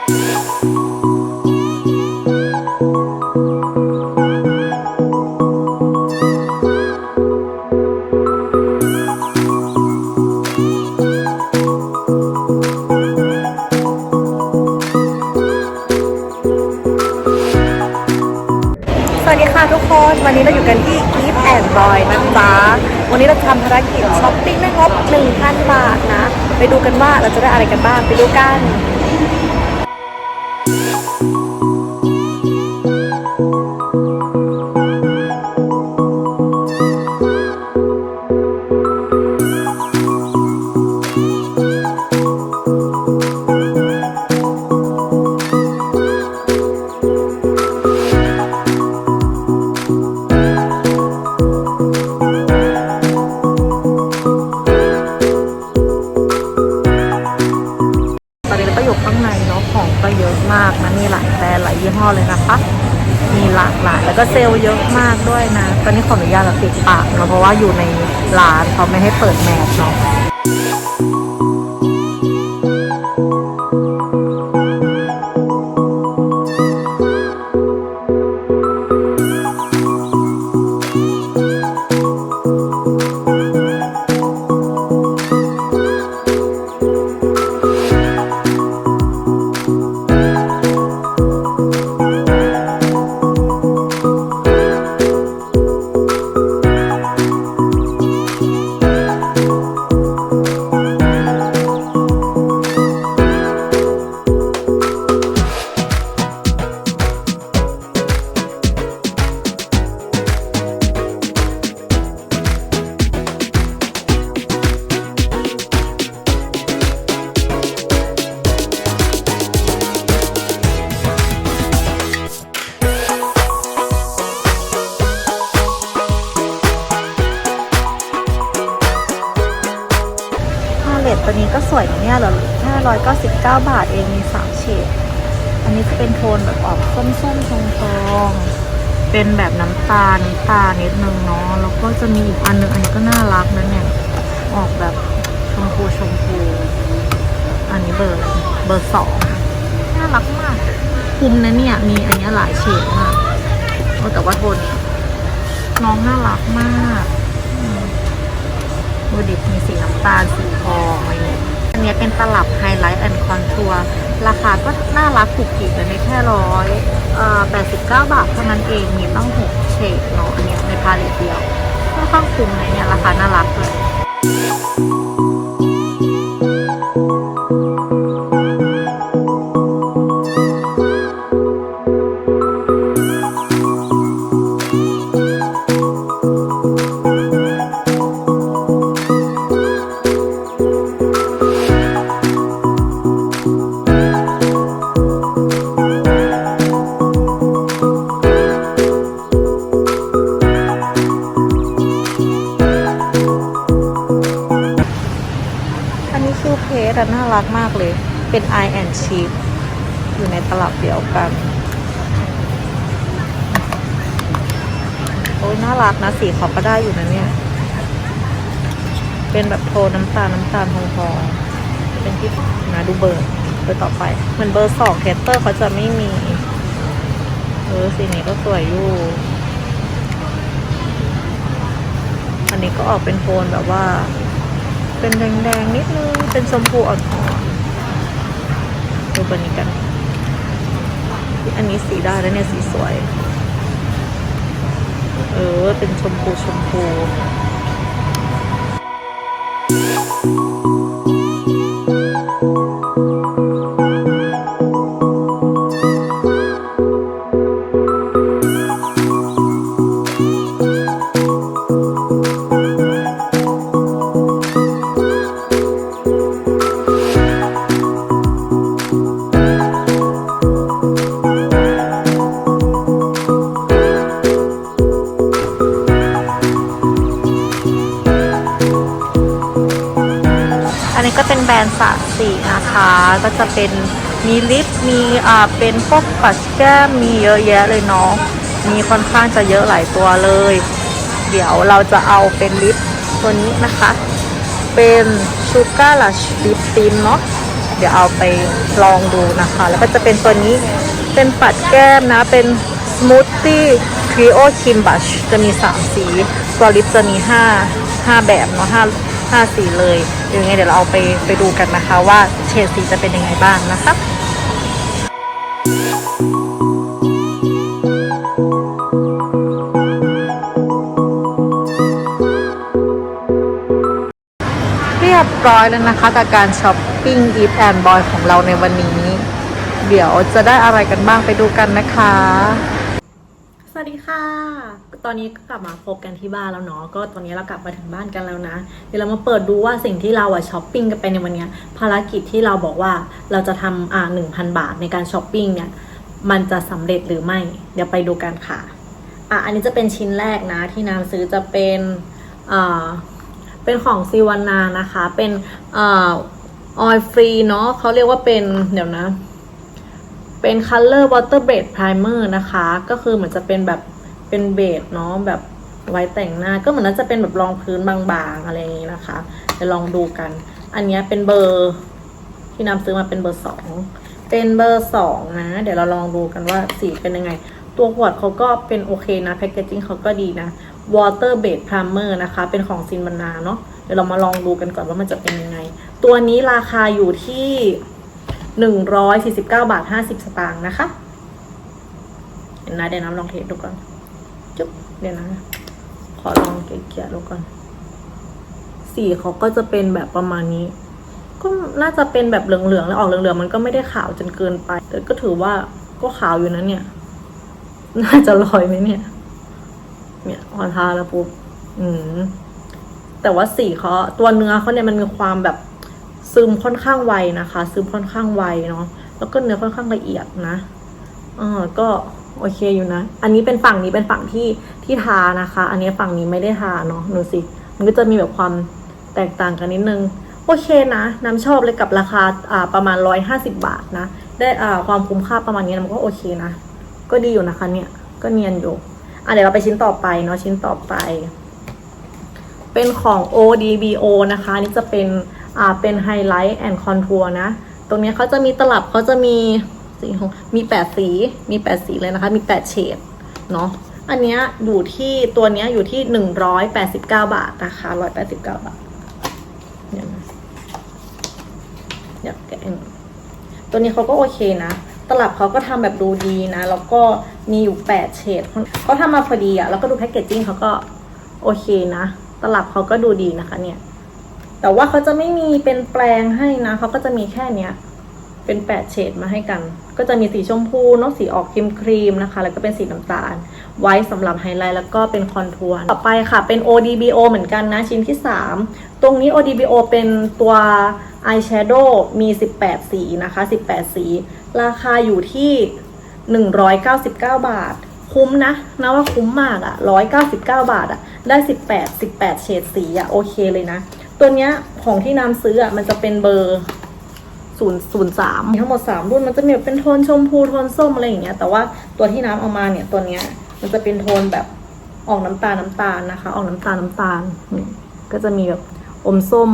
สวัสดีค่ะทุกคน วันนี้เราอยู่กันที่ Keep and Boy นะจ๊ะวันนี้เราทำภารกิจช้อปปิ้งไม่ครบ1,000 บาทนะ ไปดูกันว่าเราจะได้อะไรกันบ้าง ไปดูกัน เนาะของก็เยอะมากนะมีหลายแบรนด์หลายยี่ห้อเลยนะคะ มีหลากหลายแล้วก็เซลล์เยอะมากด้วยนะตอนนี้ขออนุญาตปิดปากเนาะเพราะว่าอยู่ในร้านเขาไม่ให้เปิดแมสเนาะ ก็สวยนะเนี่ยเหรอ599 บาทเองมี3เฉดอันนี้จะเป็นโทนแบบออกส้มๆทองทองๆเป็นแบบน้ำตาลน้ำตาลนิดนึงเนาะแล้วก็จะมีอีกอันนึงอันนี้ก็น่ารักนะเนี่ยออกแบบชมพูชมพูอันนี้เบอร์เบอร์สองน่ารักมากคุมนะเนี่ยมีอันนี้หลายเฉดมากแต่ว่าโทนน้องน่ารักมาก อืมดูดิมีสีน้ำตาลสีทองอะไรเงี้ยอันเนี้ยเป็นตลับไฮไลท์แอนด์คอนทัวร์ราคาก็น่ารักถูกกีกเลยไม่แค่ร้อยเอ่อแปดสิบเก้าบาทเท่านั้นเองมีตั้งหกเฉดเนาะอันเนี้ยในพาเลตเดียวค่อนข้างคุ้มเลยเนี่ยราคาน่ารักเลย เป็น eye and cheek อยู่ในตลับเดียวกัน โอ้ยน่ารักนะสีเขาก็ได้อยู่นะเนี่ย เป็นแบบโทนน้ำตาลน้ำตาลทองทองๆเป็นที่นะดูเบอร์เบอร์ต่อไป เหมือนเบอร์สองเทสเตอร์เขาจะไม่มี เออสีนี้ก็สวยอยู่ อันนี้ก็ออกเป็นโทนแบบว่า เป็นแดงๆนิดนึง เป็นชมพูอ่อน ๆดูเบอร์นี้กัน อันนี้สีได้แล้วเนี่ยสีสวย เออ เป็นชมพูชมพู นะคะ ก็จะเป็นมีลิปมีอ่าเป็นพวกปัดแก้มมีเยอะแยะเลยเนาะมีค่อนข้างจะเยอะหลายตัวเลย เดี๋ยวเราจะเอาเป็นลิปตัวนี้นะคะ เป็นชูการ์ลัชลิปติมเนาะเดี๋ยวเอาไปลองดูนะคะ แล้วก็จะเป็นตัวนี้เป็นปัดแก้มนะ เป็นสมูทตี้ทริโอคิมบัชจะมี 3 สี ตัวลิปจะมี 5 5 แบบเนาะ5 5 สีเลยเดี๋ยวยังไงเดี๋ยวเราเอาไปไปดูกันนะคะ ว่าเฉดสีจะเป็นยังไงบ้างนะคะเรียบร้อยแล้วนะคะกับการช้อปปิ้ง Eat and Boy ของเราในวันนี้ เดี๋ยวจะได้อะไรกันบ้างไปดูกันนะคะ สวัสดีค่ะ ตอนนี้ก็กลับมาพบกันที่บ้านแล้วเนาะก็ตอนนี้เรากลับมาถึงบ้านกันแล้วนะ เดี๋ยวเรามาเปิดดูว่าสิ่งที่เราอะช้อปปิ้งกันไปในวันนี้ภารกิจที่เราบอกว่าเราจะทำอ่าหนึ่งพันบาทในการช้อปปิ้งเนี่ยมันจะสำเร็จหรือไม่ เดี๋ยวไปดูกันค่ะ อะ อันนี้จะเป็นชิ้นแรกนะที่น้ำซื้อจะเป็นอ่าเป็นของซีวานานะคะ เป็นเออยฟรีเนาะเขาเรียกว่าเป็นเดี๋ยวนะ เป็น color water base primer นะคะ ก็คือเหมือนจะเป็นแบบ เป็นเบสเนาะแบบไว้แต่งหน้าก็เหมือนน่าจะเป็นแบบรองพื้นบางๆอะไรอย่างนี้นะคะเดี๋ยวลองดูกัน อันนี้เป็นเบอร์ที่นำซื้อมาเป็นเบอร์สองเป็นเบอร์สองนะ เดี๋ยวเราลองดูกันว่าสีเป็นยังไง ตัวขวดเขาก็เป็นโอเคนะแพคเกจิ้งเขาก็ดีนะ water base primer นะคะ เป็นของซินบานาเนาะเดี๋ยวเรามาลองดูกันก่อนว่ามันจะเป็นยังไง ตัวนี้ราคาอยู่ที่หนึ่งร้อยสี่สิบเก้าบาทห้าสิบสตางค์นะคะ เห็นนะเดี๋ยวน้ำลองเทสดูก่อน จุ๊บเดี๋ยวนะ ขอลองเกลี่ยๆดูก่อน สีเขาก็จะเป็นแบบประมาณนี้ ก็น่าจะเป็นแบบเหลืองๆแล้วออกเหลืองๆมันก็ไม่ได้ขาวจนเกินไป แต่ก็ถือว่าก็ขาวอยู่นะเนี่ย น่าจะลอยไหมเนี่ย เนี่ยพอทาแล้วปุ๊บ อืม แต่ว่าสีเขาตัวเนื้อเขาเนี่ยมันมีความแบบซึมค่อนข้างไวนะคะ ซึมค่อนข้างไวเนาะ แล้วก็เนื้อค่อนข้างละเอียดนะเออก็ โอเคอยู่นะ อันนี้เป็นฝั่งนี้เป็นฝั่งที่ที่ทานะคะ อันนี้ฝั่งนี้ไม่ได้ทาเนาะดูสิ มันก็จะมีแบบความแตกต่างกันนิดนึง โอเคนะ น้ำชอบเลยกับราคาอ่าประมาณร้อยห้าสิบาทนะ ได้อ่าความคุ้มค่าประมาณนี้มันก็โอเคนะ ก็ดีอยู่นะคะเนี่ย ก็เนียนอยู่ อะเดี๋ยวเราไปชิ้นต่อไปเนาะชิ้นต่อไป เป็นของ ODBO นะคะนี่จะเป็นอ่าเป็นไฮไลท์แอนด์คอนทัวร์นะ ตรงนี้เขาจะมีตลับเขาจะมี สีของมีแปดสีมีแปดสีเลยนะคะ มีแปดเฉดเนาะอันเนี้ยอยู่ที่ตัวเนี้ยอยู่ที่หนึ่งร้อยแปดสิบเก้าบาทนะคะร้อยแปดสิบเก้าบาทเดี๋ยนะเดี๋ยแกะให้หน่อยตัวนี้เขาก็โอเคนะ ตลับเขาก็ทำแบบดูดีนะ แล้วก็มีอยู่แปดเฉดเขาทำมาพอดีอะแล้วก็ดูแพคเกจจิ้งเขาก็โอเคนะ ตลับเขาก็ดูดีนะคะเนี่ย แต่ว่าเขาจะไม่มีเป็นแปลงให้นะ เขาก็จะมีแค่เนี้ย เป็นแปดเฉดมาให้กัน ก็จะมีสีชมพูนอะสีออกครีมครีมนะคะ แล้วก็เป็นสีน้ำตาล ไว้สำหรับไฮไลท์แล้วก็เป็นคอนทัวร์ต่อไปค่ะ เป็น ODBO เหมือนกันนะ ชิ้นที่ 3 ตรงนี้ ODBO เป็นตัวอายแชโดว์มี 18 สีนะคะ 18 สี ราคาอยู่ที่ 199 บาท คุ้มนะนะว่าคุ้มมากอะ199 บาทอะได้ 18 18 เฉดสีอะโอเคเลยนะ ตัวเนี้ยของที่น้ำซื้ออะมันจะเป็นเบอร์ ศูนย์ศูนย์สามทั้งหมดสามรุ่นมันจะมีแบบเป็นโทนชมพูโทนส้มอะไรอย่างเงี้ยแต่ว่าตัวที่น้ำเอามาเนี่ยตัวเนี้ยมันจะเป็นโทนแบบออกน้ำตาลน้ำตาลนะคะ ออกน้ำตาลน้ำตาลนี่ก็จะมีแบบอมส้ม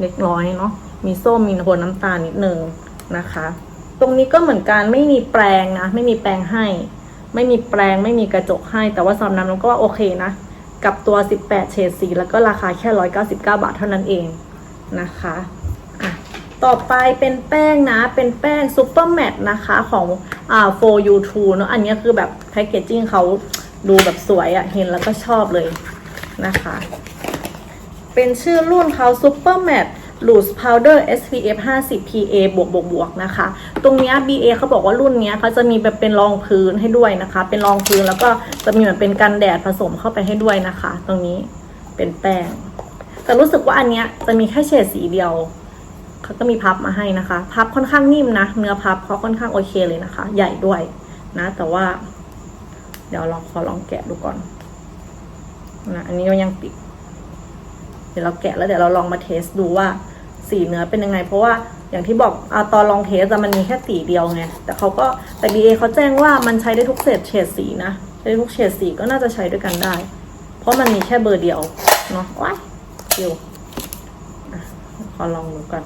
เล็กน้อยเนาะมีส้มมีโทนน้ำตาลนิดนึงนะคะ ตรงนี้ก็เหมือนกันไม่มีแปรงนะไม่มีแปรงให้ ไม่มีแปรงไม่มีกระจกให้ แต่ว่าสำหรับน้ำมันก็ว่าโอเคนะกับตัว 18 เฉดสีแล้วก็ราคาแค่ 199 บาทเท่านั้นเองนะคะ ต่อไปเป็นแป้งนะ เป็นแป้งซูเปอร์แมตนะคะของอ่า for you t o เนอะอันนี้คือแบบแพคเกจจิ้งเขาดูแบบสวยอะ่ะเห็นแล้วก็ชอบเลยนะคะ เป็นชื่อรุ่นเขาซูเปอร์แมต loose powder SPF 50 PA บวกบวกบวกนะคะ ตรงนี้ BA เขาบอกว่ารุ่นนี้เขาจะมีแบบเป็นรองพื้นให้ด้วยนะคะ เป็นรองพื้นแล้วก็จะมีเหมือนเป็นกันแดดผสมเข้าไปให้ด้วยนะคะ ตรงนี้เป็นแป้ง แต่รู้สึกว่าอันเนี้ยจะมีแค่เฉดสีเดียว เขาก็มีพับมาให้นะคะ พับค่อนข้างนิ่มนะ เนื้อพับเขาค่อนข้างโอเคเลยนะคะ ใหญ่ด้วยนะ แต่ว่า เดี๋ยวลองขอลองแกะดูก่อนนะอันนี้ก็ยังติด เดี๋ยวเราแกะแล้วเดี๋ยวเราลองมาเทสดูว่าสีเนื้อเป็นยังไง เพราะว่าอย่างที่บอกอตอนลองเทสมันมีแค่สีเดียวไง แต่เขาก็แต่ BA เอเขาแจ้งว่ามันใช้ได้ทุกเศษเฉดสีนะใช้ได้ทุกเฉดสีก็น่าจะใช้ด้วยกันได้ เพราะมันมีแค่เบอร์เดียวเนาะว้ายเดียวขอลองดูก่อน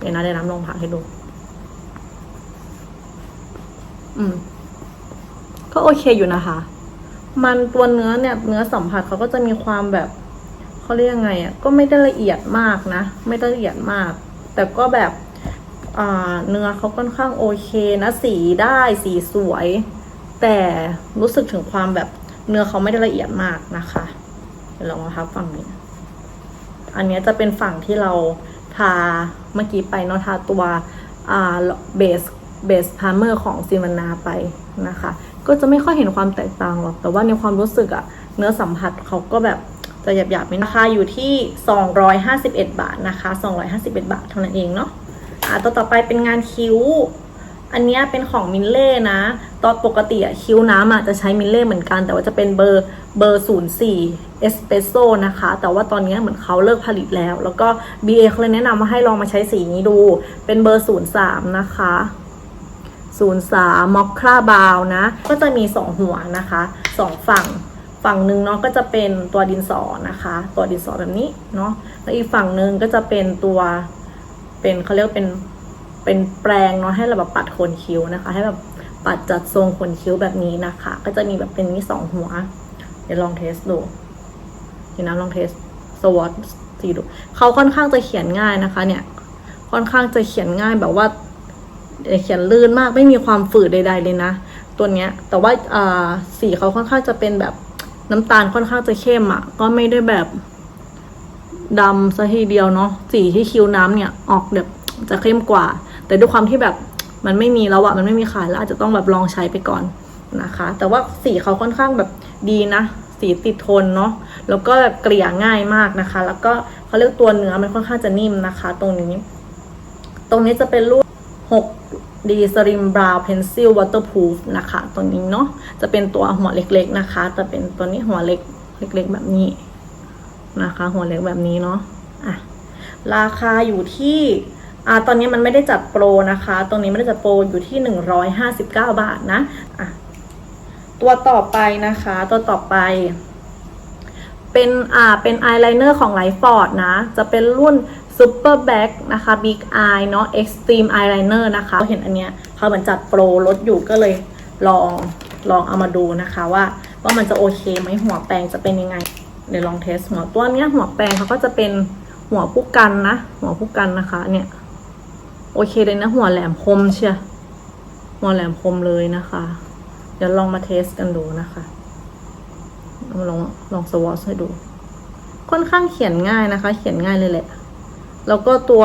เลยนะเดี๋ยวน้ำลองพักให้ดู อืม ก็โอเคอยู่นะคะ มันตัวเนื้อเนี่ย เนื้อสัมผัสเขาก็จะมีความแบบเขาเรียกยังไงอะ ก็ไม่ได้ละเอียดมากนะ ไม่ได้ละเอียดมาก แต่ก็แบบอ่าเนื้อเขาค่อนข้างโอเคนะ สีได้สีสวย แต่รู้สึกถึงความแบบเนื้อเขาไม่ได้ละเอียดมากนะคะเดี๋ยวลองมาทับฝั่งนี้ อันเนี้ยจะเป็นฝั่งที่เราทา เมื่อกี้ไปเนาะทาตัวเบสเบสพาร์เมอร์ของซีมานาไปนะคะ ก็จะไม่ค่อยเห็นความแตกต่างหรอก แต่ว่าในความรู้สึกอะเนื้อสัมผัสเขาก็แบบจะหยาบๆไม่ราคาอยู่ที่ 251 บาทนะคะ 251 บาทเท่านั้นเองเนาะอ่าตัวต่อไปเป็นงานคิ้ว อันนี้เป็นของมิลเล่นะ ตอนปกติอะคิ้วน้ำอะจะใช้มิลเล่เหมือนกัน แต่ว่าจะเป็นเบอร์เบอร์04เอสเปรสโซ่นะคะ แต่ว่าตอนนี้เหมือนเขาเลิกผลิตแล้ว แล้วก็ BA เขาเลยแนะนำว่าให้ลองมาใช้สีนี้ดู เป็นเบอร์03นะคะ03มอคคราบาวนะ ก็จะมี2หัวนะคะ2ฝั่ง ฝั่งหนึ่งเนาะก็จะเป็นตัวดินสอนะคะ ตัวดินสอแบบนี้เนาะ แล้วอีกฝั่งหนึ่งก็จะเป็นตัว เป็นเขาเรียกเป็น เป็นแปรงเนาะให้เราแบบปัดโคนคิ้วนะคะ ให้แบบปัดจัดทรงโคนคิ้วแบบนี้นะคะ ก็จะมีแบบเป็นนี้สองหัว เดี๋ยวลองเทสดูเดี๋ยวนะลองเทสสวอตสีดูเขาค่อนข้างจะเขียนง่ายนะคะ เนี่ย ค่อนข้างจะเขียนง่ายแบบว่าเอ่อเขียนลื่นมากไม่มีความฝืดใด ๆ เลยนะ ตัวเนี้ย แต่ว่าอ่าสีเขาค่อนข้างจะเป็นแบบน้ำตาลค่อนข้างจะเข้มอะ่ะ ก็ไม่ได้แบบดำซะทีเดียวเนาะสีที่คิ้วน้ำเนี่ย ออกแบบจะเข้มกว่า แต่ด้วยความที่แบบมันไม่มีแล้วอะมันไม่มีขายแล้วอาจจะต้องแบบลองใช้ไปก่อนนะคะ แต่ว่าสีเขาค่อนข้างแบบดีนะ สีติดทนเนาะแล้วก็แบบเกลี่ยง่ายมากนะคะ แล้วก็เขาเรียกตัวเนื้อมันค่อนข้างจะนิ่มนะคะ ตรงนี้ ตรงนี้จะเป็นรุ่น 6D Slim Brow Pencil Waterproof นะคะ ตัวนี้เนาะจะเป็นตัวหัวเล็กๆนะคะ จะเป็นตัวนี้หัวเล็กเล็กๆแบบนี้นะคะ หัวเล็กแบบนี้เนาะอะราคาอยู่ที่ อ่าตอนนี้มันไม่ได้จัดโปรนะคะ ตรงนี้ไม่ได้จัดโปรอยู่ที่ 159 บาทนะอะตัวต่อไปนะคะ ตัวต่อไป เป็นอ่าเป็นอายไลเนอร์ของไลฟ์ฟอร์ดนะ จะเป็นรุ่น Super Back นะคะ Big Eye เนาะ Extreme Eyeliner นะคะเห็นอันเนี้ยเขาเหมือนจัดโปรลดอยู่ก็เลยลองลองเอามาดูนะคะว่าว่ามันจะโอเคไหมหัวแปรงจะเป็นยังไง เดี๋ยวลองเทสหัวตัวเนี้ยหัวแปรงเขาก็จะเป็นหัวผู้กันนะ หัวผู้กันนะคะเนี่ย โอเคเลยนะหัวแหลมคมเชียหัวแหลมคมเลยนะคะ เดี๋ยวลองมาเทสกันดูนะคะมาลองลองสวอชให้ดู ค่อนข้างเขียนง่ายนะคะ เขียนง่ายเลยแหละ แล้วก็ตัว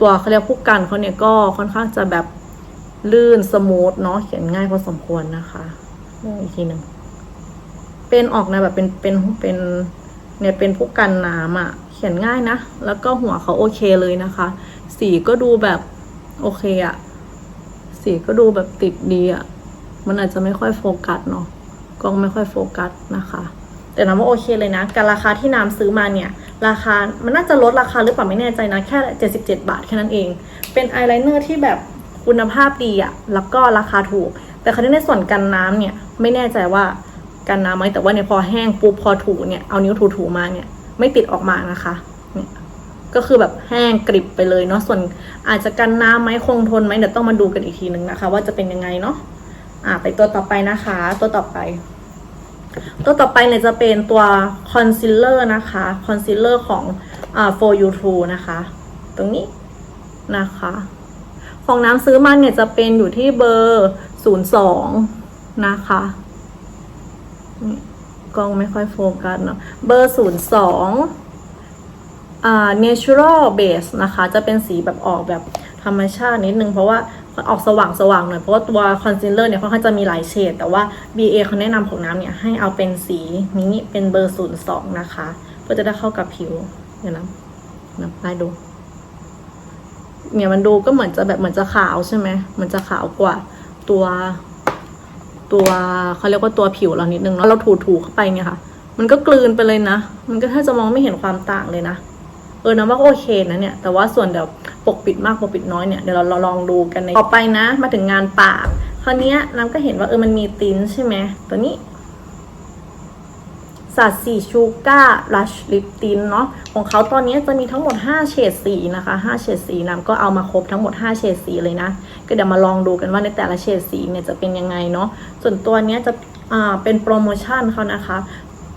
ตัวเขาเรียกผู้กันเขาเนี่ยก็ค่อนข้างจะแบบลื่นสมูทเนาะเขียนง่ายพอสมควรนะคะอีกทีหนึ่งเป็นออกนวแบบเป็นเป็นเป็นเนี่ยเป็นผู้กันน้ำอะ่ะ ขียนง่ายนะ แล้วก็หัวเขาโอเคเลยนะคะ สีก็ดูแบบโอเคอะสีก็ดูแบบติดดีอะมันอาจจะไม่ค่อยโฟกัสเนาะกล้องไม่ค่อยโฟกัสนะคะ แต่น้ำว่าโอเคเลยนะกับราคาที่น้ำซื้อมาเนี่ย ราคามันน่าจะลดราคาหรือเปล่าไม่แน่ใจนะแค่ 77 บาทแค่นั้นเอง เป็นอายไลเนอร์ที่แบบคุณภาพดีอะแล้วก็ราคาถูก แต่คราวนี้ในส่วนกันน้ำเนี่ย ไม่แน่ใจว่ากันน้ำไหมแต่ว่าเนี่ยพอแห้งปุ๊บพอถูเนี่ยเอานิ้วถูๆมาเนี่ย ไม่ติดออกมานะคะเนี่ยก็คือแบบแห้งกริบไปเลยเนาะส่วนอาจจะกันน้ำไหมคงทนไหมเดี๋ยวต้องมาดูกันอีกทีหนึ่งนะคะ ว่าจะเป็นยังไงเนาะอ่าไปตัวต่อไปนะคะ ตัวต่อไป ตัวต่อไปเนี่ยจะเป็นตัวคอนซีลเลอร์นะคะคอนซีลเลอร์ของอ่า for you true นะคะ ตรงนี้นะคะ ของน้ำซื้อมาเนี่ยจะเป็นอยู่ที่เบอร์ศูนย์สองนะคะนี่ กล้องไม่ค่อยโฟกัสเนาะเบอร์ศูนย์สองอ่า natural base นะคะ จะเป็นสีแบบออกแบบธรรมชาตินิดนึง เพราะว่าออกสว่างสว่างๆหน่อยเพราะว่าตัวคอนซีลเลอร์เนี่ยค่อนข้างจะมีหลายเฉดแต่ว่า BA เขาแนะนำของน้ำเนี่ย ให้เอาเป็นสีนี้เป็นเบอร์ศูนย์สองนะคะ เพื่อจะได้เข้ากับผิวเดี๋ยวนะนะได้ดู เนี่ยมันดูก็เหมือนจะแบบเหมือนจะขาวใช่ไหมมันจะขาวกว่าตัว ตัวเขาเรียกว่าตัวผิวเรานิดนึงแล้วเราถูๆเข้าไปเนี่ยค่ะมันก็กลืนไปเลยนะ มันก็แทบจะมองไม่เห็นความต่างเลยนะเออนะว่าก็โอเคนะเนี่ย แต่ว่าส่วนเดี๋ยวปกปิดมากปกปิดน้อยเนี่ยเดี๋ยวเราลองดูกันในต่อไปนะ มาถึงงานปากคราวนี้น้ำก็เห็นว่าเออมันมีติ้นใช่ไหมตัวนี้ สสัดสีชูการ์ลัชลิปตินเนาะของเขาตอนนี้จะมีทั้งหมด 5 เฉดสีนะคะ5เฉดสีน้ำก็เอามาครบทั้งหมด 5 เฉดสีเลยนะ ก็เดี๋ยวมาลองดูกันว่าในแต่ละเฉดสีเนี่ยจะเป็นยังไงเนาะส่วนตัวเนี้ยจะอ่าเป็นโปรโมชั่นเขานะคะ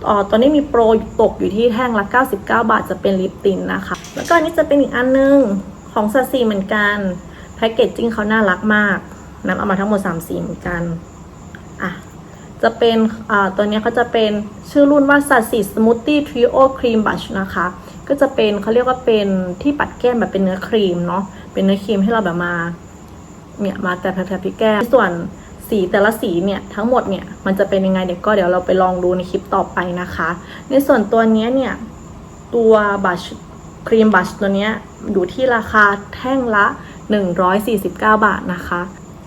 อ๋อตอนนี้มีโปรตกอยู่ที่แท่งละ 99 บาทจะเป็นลิปตินนะคะ แล้วก็อันนี้จะเป็นอีกอันนึงของสัดสีเหมือนกันแพคเกจจิ้งเขาน่ารักมากน้ำเอามาทั้งหมด3สีเหมือนกันอะ จะเป็นตัวนี้เขาจะเป็นชื่อรุ่นว่าสัตสีสมูทตี้ทริโอครีมบัชนะคะ ก็จะเป็นเขาเรียกว่าเป็นที่ปัดแก้มแบบเป็นเนื้อครีมเนาะเป็นเนื้อครีมให้เราแบบมาเนี่ยมาแต่แผลๆที่แก้มส่วนสีแต่ละสีเนี่ยทั้งหมดเนี่ยมันจะเป็นยังไงเดี๋ยวก็เดี๋ยวเราไปลองดูในคลิปต่อไปนะคะ ในส่วนตัวนี้เนี่ยตัวบัชครีมบัชตัวนี้อยู่ที่ราคาแท่งละ 149 บาทนะคะ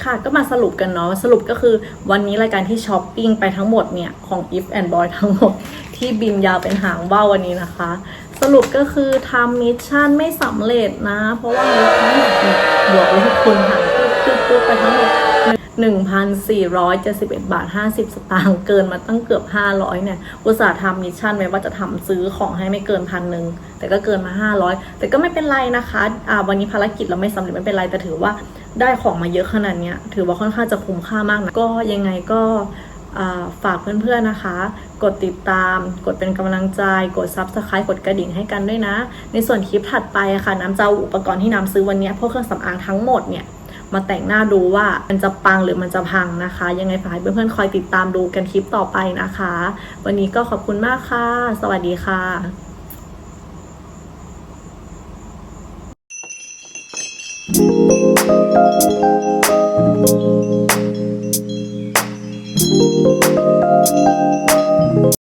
ค่ะก็มาสรุปกันเนาะสรุปก็คือวันนี้รายการที่ช้อปปิ้งไปทั้งหมดเนี่ย ของ if and boy ทั้งหมด ที่บินยาวเป็นหางว่าววันนี้นะคะ สรุปก็คือทำมิชชั่นไม่สำเร็จนะ เพราะว่าลดทั้งหมดเนี่ยบวกลบคูณหารปึ๊บปึ๊บปึ๊บไปทั้งหมด 1,471 บาท 50 สตางค์เกินมาตั้งเกือบ 500 เนี่ย อุตส่าห์ทำมิชชั่นไว้ว่าจะทำซื้อของให้ไม่เกินพันหนึ่งแต่ก็เกินมา 500 แต่ก็ไม่เป็นไรนะคะอ่าวันนี้ภารกิจเราไม่สำเร็จไม่เป็นไรแต่ถือว่า ได้ของมาเยอะขนาดนี้ถือว่าค่อนข้างจะคุ้มค่ามากนะก็ยังไงก็ฝากเพื่อนๆนะคะ กดติดตาม กดเป็นกำลังใจ กด Subscribe กดกระดิ่งให้กันด้วยนะ ในส่วนคลิปถัดไปอะค่ะ น้ำจะเอาอุปกรณ์ที่น้ำซื้อวันนี้พวกเครื่องสำอางทั้งหมดเนี่ย มาแต่งหน้าดูว่ามันจะปังหรือมันจะพังนะคะ ยังไงฝากเพื่อนๆคอยติดตามดูกันคลิปต่อไปนะคะ วันนี้ก็ขอบคุณมากค่ะ สวัสดีค่ะ